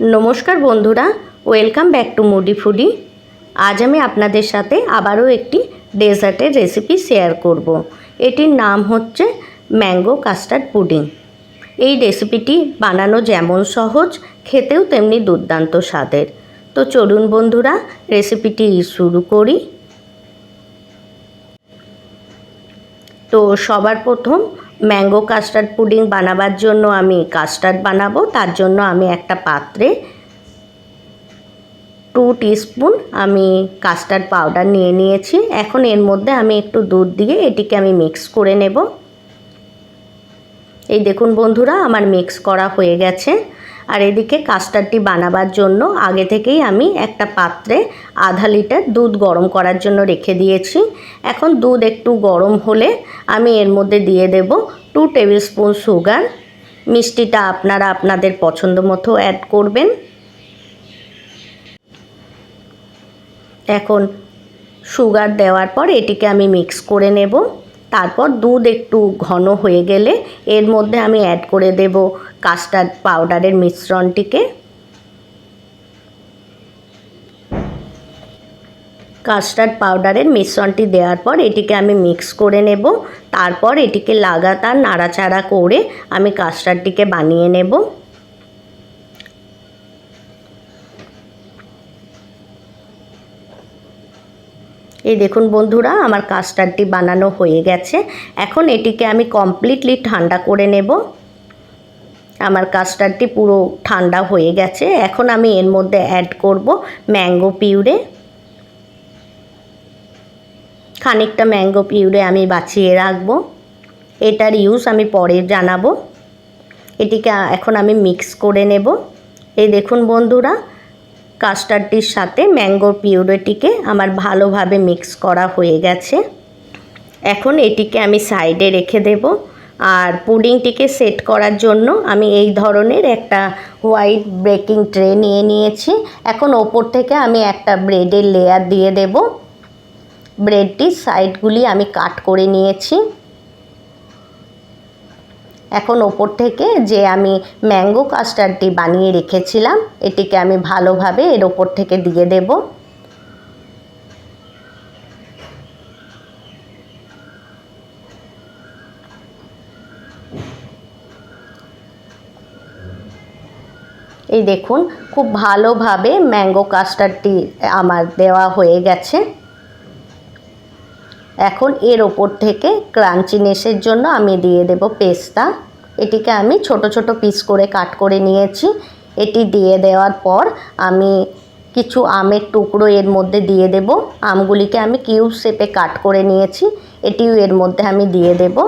নমস্কার বন্ধুরা welcome back to moody foodie আজ আমি আপনাদের সাথে আবারও একটি ডেজার্টের রেসিপি শেয়ার করব। এটির নাম হচ্ছে ম্যাঙ্গো কাস্টার্ড পুডিং এই রেসিপিটি বানানো যেমন সহজ, খেতেও তেমনি দুর্দান্ত স্বাদের। তো চলুন বন্ধুরা রেসিপিটি শুরু করি। তো সবার প্রথম ম্যাঙ্গো কাস্টার্ড পুডিং বানাবার জন্য আমি কাস্টার্ড বানাবো। তার জন্য আমি একটা পাত্রে টু টিস্পুন আমি কাস্টার্ড পাউডার নিয়ে নিয়েছি। এখন এর মধ্যে আমি একটু দুধ দিয়ে এটিকে আমি মিক্স করে নেব। এই দেখুন বন্ধুরা, আমার মিক্স করা হয়ে গেছে। আর এদিকে কাস্টার্ডটি বানাবার জন্য আগে থেকেই আমি একটা পাত্রে আধা লিটার দুধ গরম করার জন্য রেখে দিয়েছি। এখন দুধ একটু গরম হলে আমি এর মধ্যে দিয়ে দেব টু টেবিল স্পুন সুগার মিষ্টিটা আপনারা আপনাদের পছন্দ মতো অ্যাড করবেন। এখন সুগার দেওয়ার পর এটিকে আমি মিক্স করে নেব। তারপর দুধ একটু ঘন হয়ে গেলে এর মধ্যে আমি অ্যাড করে দেব কাস্টার্ড পাউডারের মিশ্রণটিকে। কাস্টার্ড পাউডারের মিশ্রণটি দেওয়ার পর এটিকে আমি মিক্স করে নেব। তারপর এটিকে লাগাতার নাড়াচাড়া করে আমি কাস্টার্ডটিকে বানিয়ে নেব। এই দেখুন বন্ধুরা, আমার কাস্টার্ডটি বানানো হয়ে গেছে। এখন এটিকে আমি কমপ্লিটলি ঠান্ডা করে নেব। আমার কাস্টার্ডটি পুরো ঠান্ডা হয়ে গেছে। এখন আমি এর মধ্যে অ্যাড করব ম্যাঙ্গো পিউরে খানিকটা ম্যাঙ্গো পিউরে আমি বাঁচিয়ে রাখব। এটার ইউজ আমি পরে জানাব। এটিকে এখন আমি মিক্স করে নেব। এই দেখুন বন্ধুরা কাস্টার্ডটির সাথে ম্যাঙ্গো পিউরেটিকে আমার ভালোভাবে মিক্স করা হয়ে গেছে। এখন এটিকে আমি সাইডে রেখে দেব আর পুডিংটিকে সেট করার জন্য আমি এই ধরনের একটা হোয়াইট বেকিং ট্রে নিয়ে নিয়েছি। এখন ওপর থেকে আমি একটা ব্রেডের লেয়ার দিয়ে দেব। ব্রেডটির সাইডগুলি আমি কাট করে নিয়েছি। এখন ওপর থেকে যে আমি ম্যাঙ্গো কাস্টার্ডটি বানিয়ে রেখেছিলাম, এটিকে আমি ভালোভাবে এর ওপর থেকে দিয়ে দেব। এই দেখুন, খুব ভালোভাবে ম্যাঙ্গো কাস্টার্ডটি আমার দেওয়া হয়ে গেছে। এখন এর ওপর থেকে ক্রাঞ্চিনেসের জন্য আমি দিয়ে দেব পেস্তা। এটিকে আমি ছোট ছোট পিস করে কাট করে নিয়েছি। এটি দিয়ে দেওয়ার পর আমি কিছু আমের টুকরো এর মধ্যে দিয়ে দেব। আমগুলিকে আমি কিউব শেপে কাট করে নিয়েছি। এটিও এর মধ্যে আমি দিয়ে দেবো।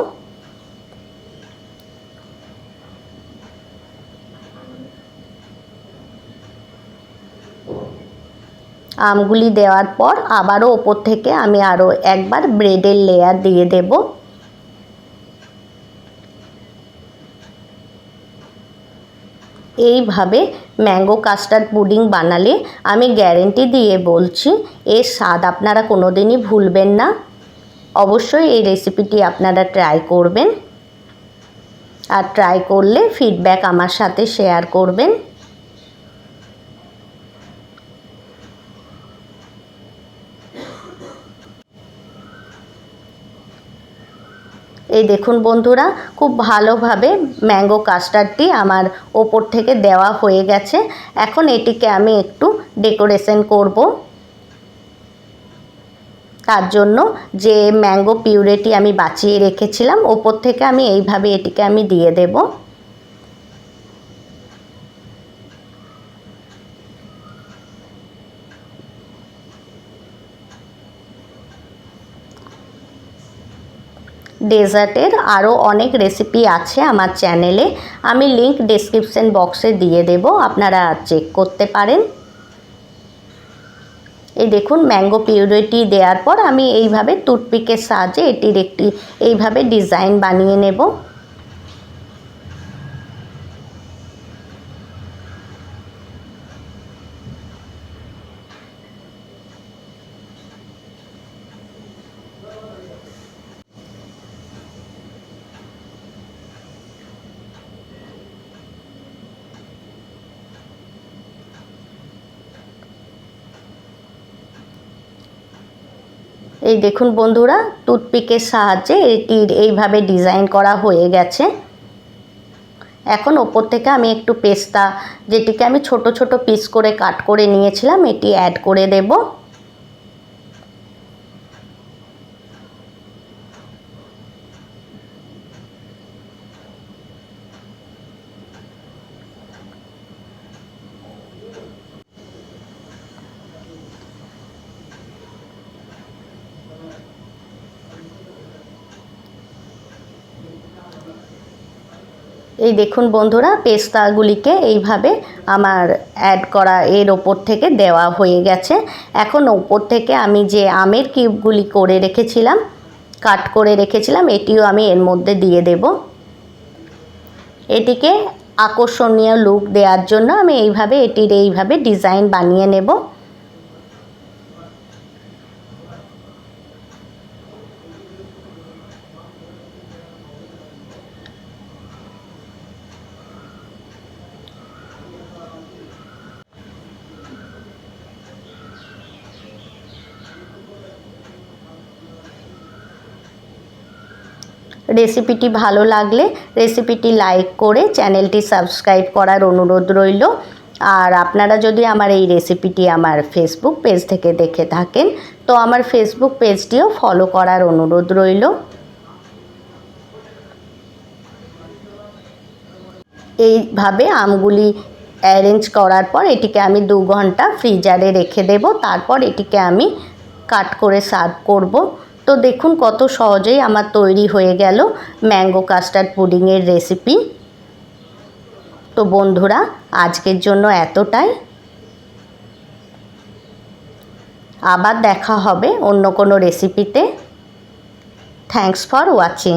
আমগুলি দেওয়ার পর আবারও ওপর থেকে আমি আরও একবার ব্রেডের লেয়ার দিয়ে দেব। এইভাবে ম্যাঙ্গো কাস্টার্ড পুডিং বানালে আমি গ্যারেন্টি দিয়ে বলছি, এর স্বাদ আপনারা কোনো দিনই ভুলবেন না। অবশ্যই এই রেসিপিটি আপনারা ট্রাই করবেন। আর ট্রাই করলে ফিডব্যাক আমার সাথে শেয়ার করবেন। এই দেখুন বন্ধুরা, খুব ভালোভাবে ম্যাঙ্গো কাস্টার্ডটি আমার ওপর থেকে দেওয়া হয়ে গেছে। এখন এটিকে আমি একটু ডেকোরেশন করব। তার জন্য যে ম্যাঙ্গো পিউরেটি আমি বাঁচিয়ে রেখেছিলাম, ওপর থেকে আমি এইভাবে এটিকে আমি দিয়ে দেবো। ডেজার্টের আরও অনেক রেসিপি আছে আমার চ্যানেলে। আমি লিংক ডেসক্রিপশন বক্সে দিয়ে দেব, আপনারা চেক করতে পারেন। এই দেখুন ম্যাঙ্গো পিউরিটি দেওয়ার পর আমি এইভাবে টুথপিকের সাহায্যে এটির একটি, এইভাবে ডিজাইন বানিয়ে নেব। এই দেখুন বন্ধুরা, টুথপিকের সাহায্যে এটির এইভাবে ডিজাইন করা হয়ে গেছে। এখন ওপর থেকে আমি একটু পেস্তা, যেটিকে আমি ছোট ছোট পিস করে কাট করে নিয়েছিলাম, এটি অ্যাড করে দেবো। এই দেখুন বন্ধুরা, পেস্তাগুলিকে এইভাবে আমার অ্যাড করা এর ওপর থেকে দেওয়া হয়ে গেছে। এখন ওপর থেকে আমি যে আমের কিউবগুলি করে রেখেছিলাম কাট করে রেখেছিলাম, এটিও আমি এর মধ্যে দিয়ে দেব। এটিকে আকর্ষণীয় লুক দেওয়ার জন্য আমি এইভাবে, এটির এইভাবে ডিজাইন বানিয়ে নেব। রেসিপিটি ভালো লাগলে রেসিপিটি লাইক করে চ্যানেলটি সাবস্ক্রাইব করার অনুরোধ রইল। আর আপনারা যদি আমার এই রেসিপিটি আমার ফেসবুক পেজ থেকে দেখে থাকেন, তো আমার ফেসবুক পেজটিও ফলো করার অনুরোধ রইল। এইভাবে আমগুলি অ্যারেঞ্জ করার পর এটিকে আমি দু ঘণ্টা ফ্রিজারে রেখে দেব। তারপর এটিকে আমি কাট করে সার্ভ করব। তো দেখুন কত সহজেই আমার তৈরি হয়ে গেল ম্যাঙ্গো কাস্টার্ড পুডিংয়ের রেসিপি। তো বন্ধুরা, আজকের জন্য এতটাই। আবার দেখা হবে অন্য কোনো রেসিপিতে। Thanks for watching